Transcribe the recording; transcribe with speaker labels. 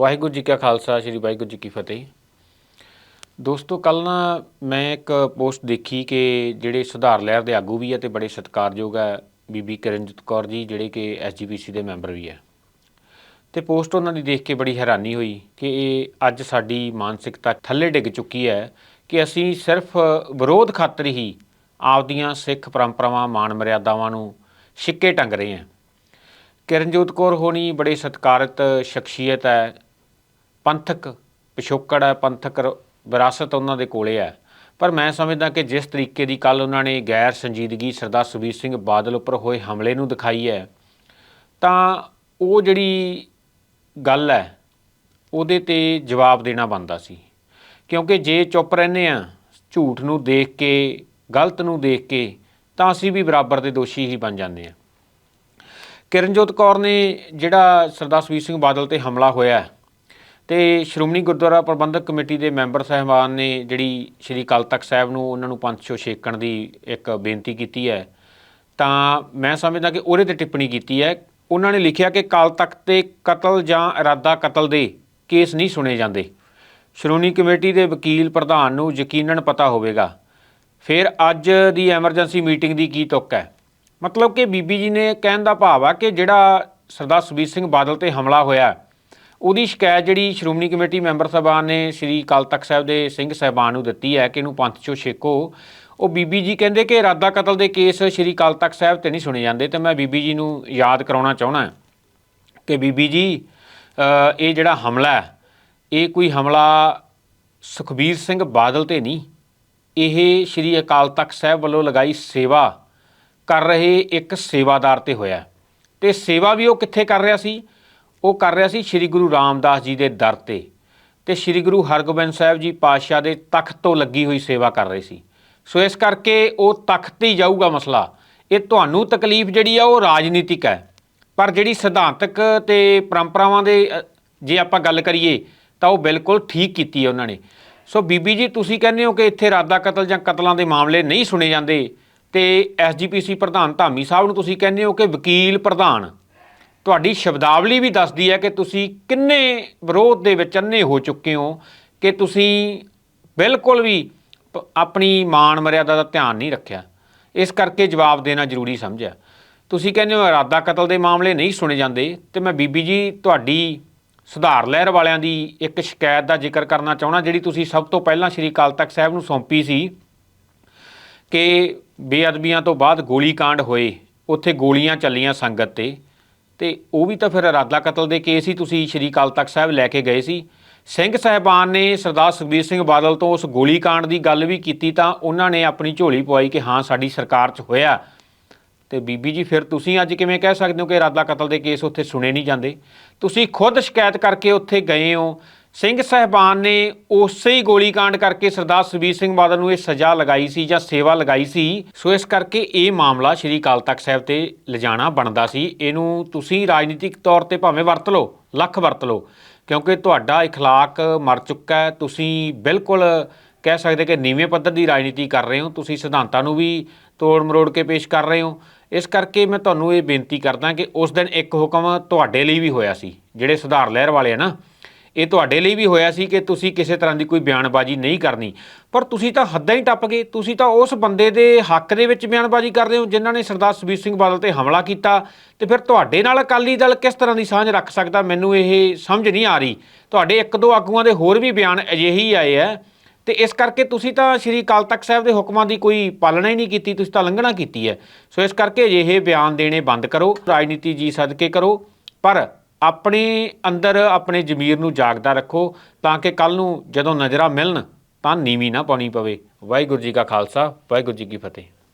Speaker 1: ਵਾਹਿਗੁਰੂ ਜੀ ਕਾ ਖਾਲਸਾ, ਸ੍ਰੀ ਵਾਹਿਗੁਰੂ ਜੀ ਕੀ ਫਤਿਹ। ਦੋਸਤੋ ਕੱਲ ਨਾ ਮੈਂ ਇੱਕ ਪੋਸਟ ਦੇਖੀ ਕਿ ਜਿਹੜੇ ਸੁਧਾਰ ਲਹਿਰ ਦੇ ਆਗੂ ਵੀ ਹੈ ਤੇ ਬੜੇ ਸਤਿਕਾਰਯੋਗ ਹੈ ਬੀਬੀ ਕਿਰਨਜੀਤ ਕੌਰ ਜੀ, ਜਿਹੜੇ ਕਿ ਐਸਜੀਪੀਸੀ ਦੇ ਮੈਂਬਰ ਵੀ ਹੈ ਤੇ ਪੋਸਟ ਉਹਨਾਂ ਦੀ ਦੇਖ ਕੇ ਬੜੀ ਹੈਰਾਨੀ ਹੋਈ ਕਿ ਇਹ ਅੱਜ ਸਾਡੀ ਮਾਨਸਿਕਤਾ ਥੱਲੇ ਡਿੱਗ ਚੁੱਕੀ ਹੈ ਕਿ ਅਸੀਂ ਸਿਰਫ ਵਿਰੋਧ ਖਾਤਰ ਹੀ ਆਪਦੀਆਂ ਸਿੱਖ ਪਰੰਪਰਾਵਾਂ ਮਾਨ ਮਰਿਆਦਾਵਾਂ ਨੂੰ ਛਿੱਕੇ ਟੰਗ ਰਹੇ ਹਾਂ। ਕਿਰਨਜੋਤ ਕੌਰ ਹੋਣੀ ਬੜੇ ਸਤਿਕਾਰਤ ਸ਼ਖਸੀਅਤ ਹੈ ਪੰਥਕ ਪਿਛੋਕੜ ਹੈ, ਪੰਥਕ ਰ- ਵਿਰਾਸਤ ਉਹਨਾਂ ਦੇ ਕੋਲੇ ਹੈ। ਪਰ ਮੈਂ ਸਮਝਦਾ ਕਿ ਜਿਸ ਤਰੀਕੇ ਦੀ ਕੱਲ ਉਹਨਾਂ ਨੇ ਗੈਰ ਸੰਜੀਦਗੀ ਸਰਦਾਰ ਸੁਖਬੀਰ ਸਿੰਘ ਬਾਦਲ ਉੱਪਰ ਹੋਏ ਹਮਲੇ ਨੂੰ ਦਿਖਾਈ ਹੈ, ਤਾਂ ਉਹ ਜਿਹੜੀ ਗੱਲ ਹੈ, ਉਹਦੇ ਤੇ ਜਵਾਬ ਦੇਣਾ ਬਣਦਾ ਸੀ। ਕਿਉਂਕਿ ਜੇ ਚੁੱਪ ਰਹਿੰਦੇ ਆ ਝੂਠ ਨੂੰ ਦੇਖ ਕੇ, ਗਲਤ ਨੂੰ ਦੇਖ ਕੇ, ਤਾਂ ਅਸੀਂ ਵੀ ਬਰਾਬਰ ਦੇ ਦੋਸ਼ੀ ਹੀ ਬਣ ਜਾਂਦੇ ਆ ਕਿਰਨਜੋਤ ਕੌਰ ਨੇ ਜਿਹੜਾ ਸਰਦਾਰ ਸੁਖਬੀਰ ਸਿੰਘ ਬਾਦਲ ਤੇ ਹਮਲਾ ਹੋਇਆ ਤੇ ਸ਼੍ਰੋਮਣੀ ਗੁਰਦੁਆਰਾ ਪ੍ਰਬੰਧਕ ਕਮੇਟੀ ਦੇ ਮੈਂਬਰ ਸਹਿਬਾਨ ਨੇ ਜਿਹੜੀ ਸ਼੍ਰੀ ਅਕਾਲ ਤਖਤ ਸਾਹਿਬ ਨੂੰ ਉਹਨਾਂ ਨੂੰ ਪੰਥ ਛੋ ਛੇਕਣ ਦੀ ਇੱਕ ਬੇਨਤੀ ਕੀਤੀ ਹੈ, ਤਾਂ ਮੈਂ ਸਮਝਦਾ ਕਿ ਉਹਦੇ ਤੇ ਟਿੱਪਣੀ ਕੀਤੀ ਹੈ। ਉਹਨਾਂ ਨੇ ਲਿਖਿਆ ਕਿ ਕਾਲ ਤਖਤ ਤੇ ਕਤਲ ਜਾਂ ਇਰਾਦਾ ਕਤਲ ਦੇ ਕੇਸ ਨਹੀਂ ਸੁਣੇ ਜਾਂਦੇ। ਸ਼੍ਰੋਮਣੀ ਕਮੇਟੀ ਦੇ ਵਕੀਲ ਪ੍ਰਧਾਨ ਨੂੰ ਯਕੀਨਨ ਪਤਾ ਹੋਵੇਗਾ। ਫਿਰ ਅੱਜ ਦੀ ਐਮਰਜੈਂਸੀ ਮੀਟਿੰਗ ਦੀ ਕੀ ਤੁਕ ਹੈ? ਮਤਲਬ ਕਿ ਬੀਬੀ ਜੀ ਨੇ ਕਹਿਣ ਦਾ ਭਾਵ ਆ ਕਿ ਜਿਹੜਾ ਸਰਦਾਰ ਸੁਖਬੀਰ ਸਿੰਘ ਬਾਦਲ ਤੇ ਹਮਲਾ ਹੋਇਆ ਉਹਦੀ ਸ਼ਿਕਾਇਤ ਜਿਹੜੀ ਸ਼੍ਰੋਮਣੀ ਕਮੇਟੀ ਮੈਂਬਰ ਸਾਹਿਬਾਨ ਨੇ ਸ੍ਰੀ ਅਕਾਲ ਤਖਤ ਸਾਹਿਬ ਦੇ ਸਿੰਘ ਸਾਹਿਬਾਨ ਨੂੰ ਦਿੱਤੀ ਹੈ ਕਿ ਇਹਨੂੰ ਪੰਥ ਚੋਂ ਛੇਕੋ। ਉਹ ਬੀਬੀ ਜੀ ਕਹਿੰਦੇ ਕਿ ਇਰਾਦਾ ਕਤਲ ਦੇ ਕੇਸ ਸ੍ਰੀ ਅਕਾਲ ਤਖਤ ਸਾਹਿਬ ਤੇ ਨਹੀਂ ਸੁਣੇ ਜਾਂਦੇ ਤੇ ਮੈਂ ਬੀਬੀ ਜੀ ਨੂੰ ਯਾਦ ਕਰਾਉਣਾ ਚਾਹਣਾ ਕਿ ਬੀਬੀ ਜੀ ਇਹ ਜਿਹੜਾ ਹਮਲਾ ਹੈ, ਇਹ ਕੋਈ ਹਮਲਾ ਸੁਖਬੀਰ ਸਿੰਘ ਬਾਦਲ ਤੇ ਨਹੀਂ। ਇਹ ਸ੍ਰੀ ਅਕਾਲ ਤਖਤ ਸਾਹਿਬ ਵੱਲੋਂ ਲਗਾਈ ਸੇਵਾ ਕਰ ਰਹੇ ਇੱਕ ਸੇਵਾਦਾਰ ਤੇ ਹੋਇਆ ਤੇ ਸੇਵਾ ਵੀ ਉਹ ਕਿੱਥੇ ਕਰ ਰਿਹਾ ਸੀ? ਉਹ ਕਰ ਰਿਹਾ ਸੀ ਸ੍ਰੀ ਗੁਰੂ ਰਾਮਦਾਸ ਜੀ ਦੇ ਦਰ ਤੇ। ਤੇ ਸ੍ਰੀ ਗੁਰੂ ਹਰਗੋਬਿੰਦ ਸਾਹਿਬ ਜੀ ਪਾਤਸ਼ਾਹ ਦੇ ਤਖਤ ਤੋਂ ਲੱਗੀ ਹੋਈ ਸੇਵਾ ਕਰ ਰਹੇ ਸੀ। ਸੋ ਇਸ ਕਰਕੇ ਉਹ ਤਖਤ ਤੇ ਹੀ ਜਾਊਗਾ ਮਸਲਾ। ਇਹ ਤੁਹਾਨੂੰ ਤਕਲੀਫ ਜਿਹੜੀ ਆ, ਉਹ ਰਾਜਨੀਤਿਕ ਹੈ। ਪਰ ਜਿਹੜੀ ਸਿਧਾਂਤਕ ਤੇ ਪਰੰਪਰਾਵਾਂ ਦੇ ਜੇ ਆਪਾਂ ਗੱਲ ਕਰੀਏ, ਤਾਂ ਉਹ ਬਿਲਕੁਲ ਠੀਕ ਕੀਤੀ ਹੈ ਉਹਨਾਂ ਨੇ। ਸੋ ਬੀਬੀ ਜੀ, ਤੁਸੀਂ ਕਹਿੰਦੇ ਹੋ ਕਿ ਇੱਥੇ ਰਾਦਾ ਕਤਲ ਜਾਂ ਕਤਲਾਂ ਦੇ ਮਾਮਲੇ ਨਹੀਂ ਸੁਣੇ ਜਾਂਦੇ। ਤੇ ਐਸਜੀਪੀਸੀ ਪ੍ਰਧਾਨ ਧਾਮੀ ਸਾਹਿਬ ਨੂੰ ਤੁਸੀਂ ਕਹਿੰਦੇ ਹੋ ਕਿ ਵਕੀਲ ਪ੍ਰਧਾਨ ਤੁਹਾਡੀ ਸ਼ਬਦਾਵਲੀ ਵੀ ਦੱਸਦੀ ਹੈ ਕਿ ਤੁਸੀਂ ਕਿੰਨੇ ਵਿਰੋਧ ਦੇ ਵਿੱਚ ਅੰਨੇ ਹੋ ਚੁੱਕੇ ਹੋ, ਕਿ ਤੁਸੀਂ ਬਿਲਕੁਲ ਵੀ ਪ- ਆਪਣੀ ਮਾਣ ਮਰਿਆਦਾ ਦਾ ਧਿਆਨ ਨਹੀਂ ਰੱਖਿਆ। ਇਸ ਕਰਕੇ ਜਵਾਬ ਦੇਣਾ ਜ਼ਰੂਰੀ ਸਮਝਿਆ। ਤੁਸੀਂ ਕਹਿੰਦੇ ਹੋ ਇਰਾਦਾ ਕਤਲ ਦੇ ਮਾਮਲੇ ਨਹੀਂ ਸੁਣੇ ਜਾਂਦੇ, ਤੇ ਮੈਂ ਬੀਬੀ ਜੀ ਤੁਹਾਡੀ ਸੁਧਾਰ ਲਹਿਰ ਵਾਲਿਆਂ ਦੀ ਇੱਕ ਸ਼ਿਕਾਇਤ ਦਾ ਜ਼ਿਕਰ ਕਰਨਾ ਚਾਹਣਾ ਜਿਹੜੀ ਤੁਸੀਂ ਸਭ ਤੋਂ ਪਹਿਲਾਂ ਸ਼੍ਰੀ ਅਕਾਲ ਤਖਤ ਸਾਹਿਬ ਨੂੰ ਸੌਂਪੀ ਸੀ ਕਿ ਬੇਅਦਬੀਆਂ ਤੋਂ ਬਾਅਦ ਗੋਲੀकांड ਹੋਏ, ਉੱਥੇ ਗੋਲੀਆਂ ਚੱਲੀਆਂ ਸੰਗਤ ਤੇ। ਤੇ ਉਹ ਵੀ ਤਾਂ ਫਿਰ ਇਰਾਦਾ ਕਤਲ ਦੇ ਕੇਸ ਹੀ ਤੁਸੀਂ ਸ਼੍ਰੀ ਅਕਾਲ ਤਖਤ ਸਾਹਿਬ ਲੈ ਕੇ ਗਏ ਸੀ। ਸਿੰਘ ਸਾਹਿਬਾਨ ਨੇ ਸਰਦਾਰ ਸੁਖਬੀਰ ਸਿੰਘ ਬਾਦਲ ਤੋਂ ਉਸ ਗੋਲੀकांड ਦੀ ਗੱਲ ਵੀ ਕੀਤੀ ਤਾਂ ਉਹਨਾਂ ਨੇ ਆਪਣੀ ਝੋਲੀ ਪਵਾਈ ਕਿ ਹਾਂ, ਸਾਡੀ ਸਰਕਾਰ 'ਚ ਹੋਇਆ। ਤੇ ਬੀਬੀ ਜੀ, ਫਿਰ ਤੁਸੀਂ ਅੱਜ ਕਿਵੇਂ ਕਹਿ ਸਕਦੇ ਹੋ ਕਿ ਇਰਾਦਾ ਕਤਲ ਦੇ ਕੇਸ ਉੱਥੇ ਸੁਣੇ ਨਹੀਂ ਜਾਂਦੇ? ਤੁਸੀਂ ਖੁਦ ਸ਼ਿਕਾਇਤ ਕਰਕੇ ਉੱਥੇ ਗਏ ਹੋ। ਸਿੰਘ ਸਹਿਬਾਨ ਨੇ ਉਸੇ ਹੀ ਗੋਲੀकांड ਕਰਕੇ ਸਰਦਾਰ ਸੁਬੀਰ ਸਿੰਘ ਬਾਦਲ ਨੂੰ ਇਹ ਸਜ਼ਾ ਲਗਾਈ ਸੀ ਜਾਂ ਸੇਵਾ ਲਗਾਈ ਸੀ। ਸੋ ਇਸ ਕਰਕੇ ਇਹ ਮਾਮਲਾ ਸ਼੍ਰੀ ਕਾਲ ਤਖਤ ਸਾਹਿਬ ਤੇ ਲਿਜਾਣਾ ਬਣਦਾ ਸੀ। ਇਹਨੂੰ ਤੁਸੀਂ ਰਾਜਨੀਤਿਕ ਤੌਰ ਤੇ ਭਾਵੇਂ ਵਰਤ ਲਓ, ਲੱਖ ਵਰਤ ਲਓ, ਕਿਉਂਕਿ ਤੁਹਾਡਾ اخلاق ਮਰ ਚੁੱਕਾ ਹੈ। ਤੁਸੀਂ ਬਿਲਕੁਲ ਕਹਿ ਸਕਦੇ ਕਿ ਨੀਵੇਂ ਪੱਧਰ ਦੀ ਰਾਜਨੀਤੀ ਕਰ ਰਹੇ ਹੋ। ਤੁਸੀਂ ਸਿਧਾਂਤਾਂ ਨੂੰ ਵੀ ਤੋੜ ਮਰੋੜ ਕੇ ਪੇਸ਼ ਕਰ ਰਹੇ ਹੋ। ਇਸ ਕਰਕੇ ਮੈਂ ਤੁਹਾਨੂੰ ਇਹ ਬੇਨਤੀ ਕਰਦਾ ਕਿ ਉਸ ਦਿਨ ਇੱਕ ਹੁਕਮ ਤੁਹਾਡੇ ਲਈ ਵੀ ਹੋਇਆ ਸੀ, ਜਿਹੜੇ ਸੁਧਾਰ ਲਹਿਰ ਵਾਲੇ ਆ ਨਾ। ਇਹ ਤੁਹਾਡੇ ਲਈ ਵੀ ਹੋਇਆ ਸੀ ਕਿ ਤੁਸੀਂ ਕਿਸੇ ਤਰ੍ਹਾਂ ਦੀ ਕੋਈ ਬਿਆਨਬਾਜ਼ੀ ਨਹੀਂ ਕਰਨੀ। ਪਰ ਤੁਸੀਂ ਤਾਂ ਹੱਦਾਂ ਹੀ ਟੱਪ ਗਏ। ਤੁਸੀਂ ਤਾਂ ਉਸ ਬੰਦੇ ਦੇ ਹੱਕ ਦੇ ਵਿੱਚ ਬਿਆਨਬਾਜ਼ੀ ਕਰਦੇ ਹੋ, ਜਿਨ੍ਹਾਂ ਨੇ ਸਰਦਾਰ ਸੁਖਬੀਰ ਸਿੰਘ ਬਾਦਲ ਤੇ ਹਮਲਾ ਕੀਤਾ। ਤੇ ਫਿਰ ਤੁਹਾਡੇ ਨਾਲ ਅਕਾਲੀ ਦਲ ਕਿਸ ਤਰ੍ਹਾਂ ਦੀ ਸਾਂਝ ਰੱਖ ਸਕਦਾ? ਮੈਨੂੰ ਇਹ ਸਮਝ ਨਹੀਂ ਆ ਰਹੀ। ਤੁਹਾਡੇ ਇੱਕ ਦੋ ਆਗੂਆਂ ਦੇ ਹੋਰ ਵੀ ਬਿਆਨ ਅਜਿਹੇ ਹੀ ਆਏ ਆ। ਤੇ ਇਸ ਕਰਕੇ ਤੁਸੀਂ ਤਾਂ ਸ਼੍ਰੀ ਅਕਾਲ ਤਖਤ ਸਾਹਿਬ ਦੇ ਹੁਕਮਾਂ ਦੀ ਕੋਈ ਪਾਲਣਾ ਹੀ ਨਹੀਂ ਕੀਤੀ, ਤੁਸੀਂ ਤਾਂ ਲੰਘਣਾ ਕੀਤੀ ਹੈ। ਸੋ ਇਸ ਕਰਕੇ ਅਜਿਹੇ ਬਿਆਨ ਦੇਣੇ ਬੰਦ ਕਰੋ, ਰਾਜਨੀਤੀ ਜੀ ਸਦਕੇ ਕਰੋ। ਪਰ ਆਪਣੇ ਅੰਦਰ ਆਪਣੇ ਜ਼ਮੀਰ ਨੂੰ ਜਾਗਦਾ ਰੱਖੋ ਤਾਂ ਕਿ ਕੱਲ ਨੂੰ ਜਦੋਂ ਨਜ਼ਰਾਂ ਮਿਲਣ ਤਾਂ ਨੀਵੀਂ ਨਾ ਪਾਉਣੀ ਪਵੇ। ਵਾਹਿਗੁਰੂ ਜੀ ਕਾ ਖਾਲਸਾ, ਵਾਹਿਗੁਰੂ ਜੀ ਕੀ ਫਤਿਹ।